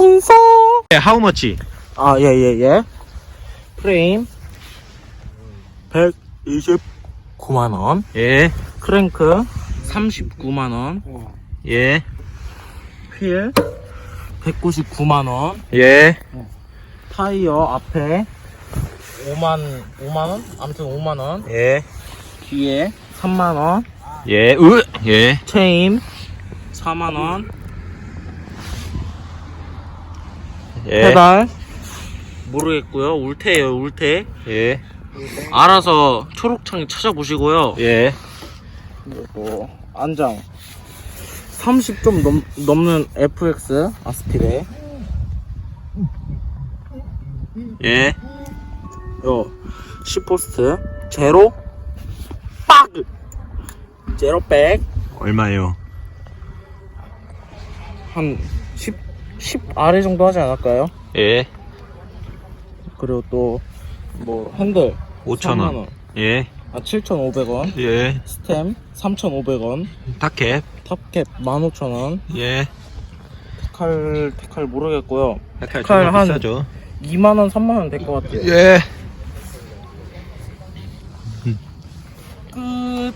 풍선. 네, how much? 아, 예, 예, 예. 프레임 129만 원. 예, 크랭크 39만 원. 예, 휠 199만 원. 예, 타이어 앞에 5만, 5만 원? 아무튼 5만 원. 예, 뒤에 3만 원. 예, 으, 예, 체인 4만 원. 예, 페달. 모르겠고요. 울테예요, 울테. 예, 알아서 초록창 찾아보시고요. 예, 그리고 안장. 30 좀 넘, 넘는 FX 아스피레. 예, 요 시포스트. 제로. 빡! 제로 백. 얼마요? 한 10, 10 아래 정도 하지 않을까요? 예. 그리고 또 뭐 핸들 5,000원. 원. 예. 아 7,500원 예. 스템 3,500원 탁캡. 탑캡 15,000원 예. 칼 테칼 모르겠고요 탁캡 정말 한- 비싸죠. 2만원 3만원 될 것 같아요 예. 끝